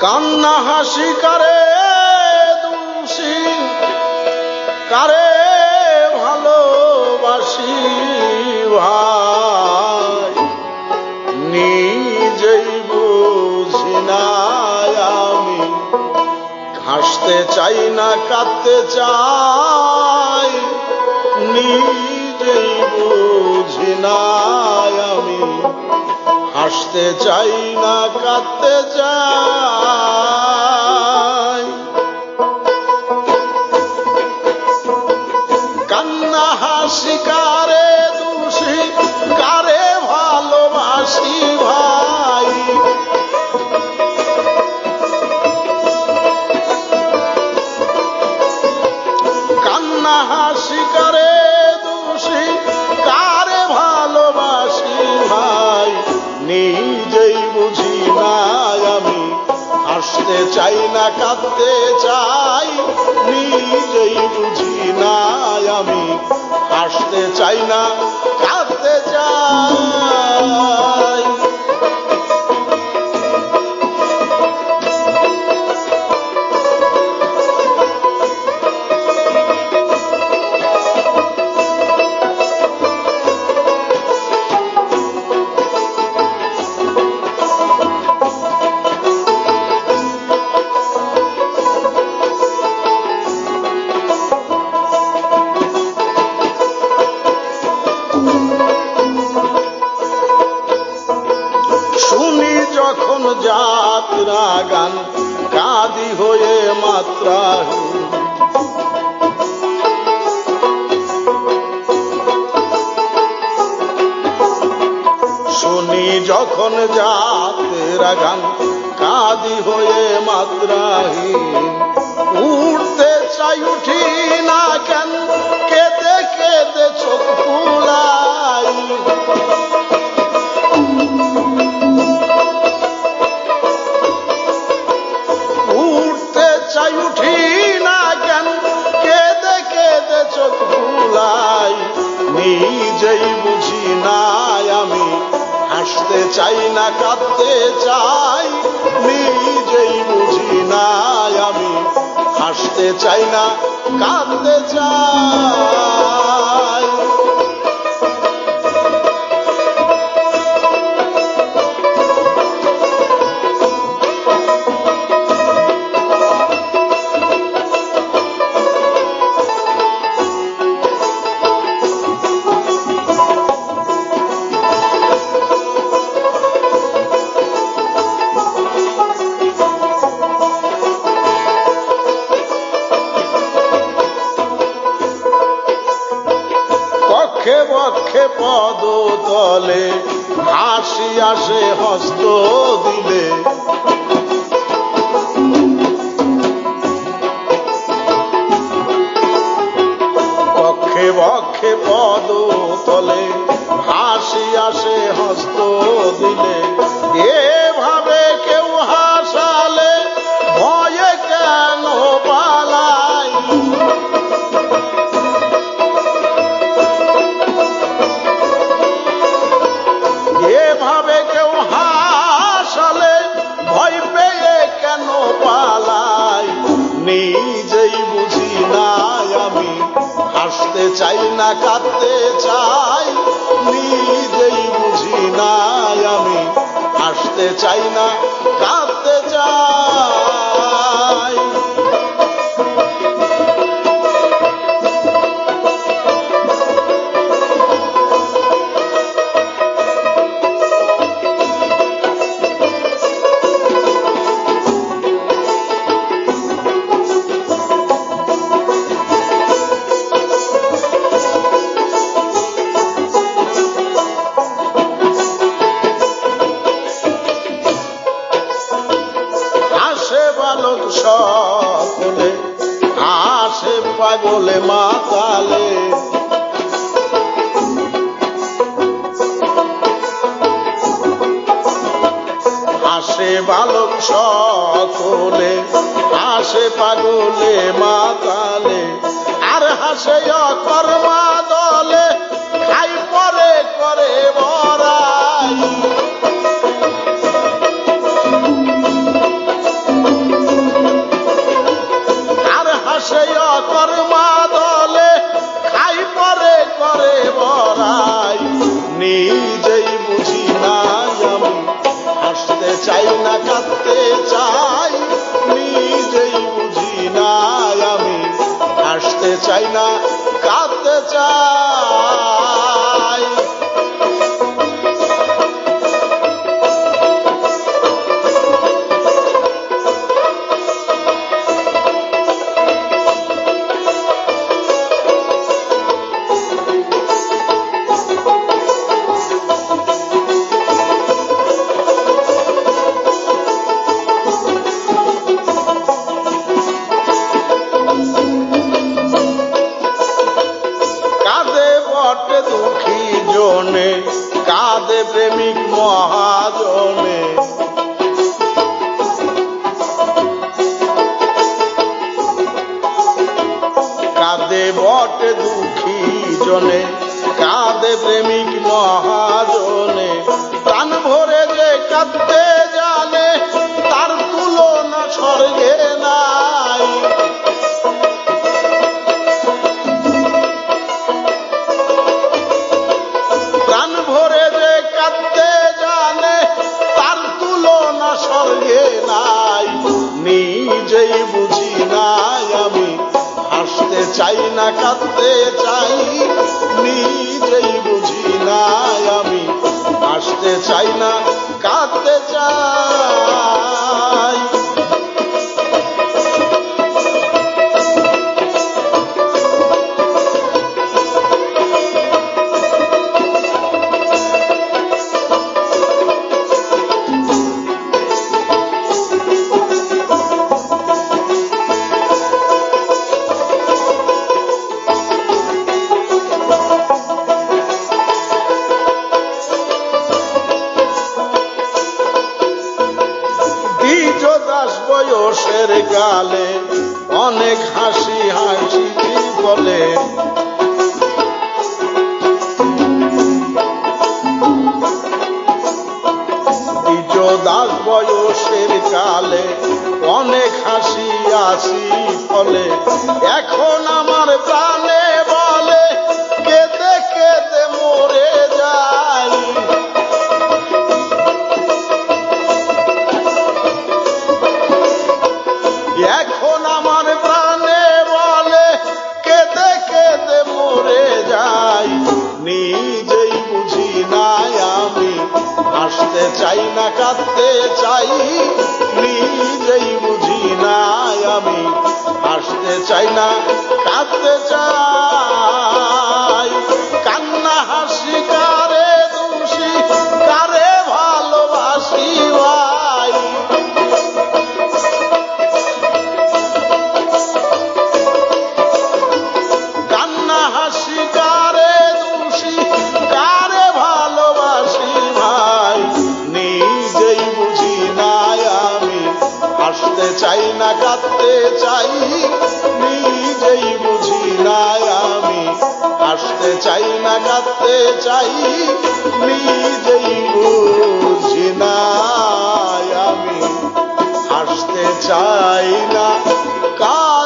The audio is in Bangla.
কান্না হাসি, কারে দোষী কারে ভালোবাসি ভাই। নিজেই বুঝি আমি, হাসতে চাই না, কাঁদতে চাই। নিজেই বুঝি আমি, হাসতে চাই না, কাঁদতে চাই। হাসতে চাই না কাঁদতে চাই। নিজেই বুঝি না আমি। হাসতে চাই না যাত্রা গান, কাদি হয়ে মাত্রা শুনি যখন যাত্রা গান, কাদি হয়ে মাত্রাহীন উঠতে চাই উঠি না হাসতে চাই না কাঁদতে চাই। নিজেই বুঝি না আমি। হাসতে চাই না কাঁদতে চাই। বক্ষে পদ তলে হাসি আসে হস্ত দিলে। না কাঁদতে চাই নিজেই বুঝি না আমি। হাসতে চাই না কাঁদতে পাগলে মাতালে। আসে বালক সকলে আসে পাগলে মাতালে। আর হাসে অকর্মা দলে কাঁদতে চাই নিজেই বুঝি না আমি। হাসতে চাই না কাঁদতে চাই। প্রেমিক মহাজনে। কাঁদে বটে দুঃখী জনে কাঁদে প্রেমিক মহাজনে। প্রাণ ভরে যে কাঁদতে চাই না কাঁদতে চাই নিজেই বুঝি নাই আমি। আসতে চাই না কাঁদতে বয়সের গালে অনেক হাসি হাসি বলে। দাস বয়সের কালে অনেক হাসি আসি ফলে এখন আমার প্রাণে হাসতে চাই না কাঁদতে চাই। নিজেই বুঝি না আমি। হাসতে চাই না কাঁদতে চাই। কাঁদতে চাই, নিজেই বুঝি নাই আমি। আসতে চাই না, কাঁদতে চাই, নিজেই বুঝি নাই আমি। আসতে চাই না কা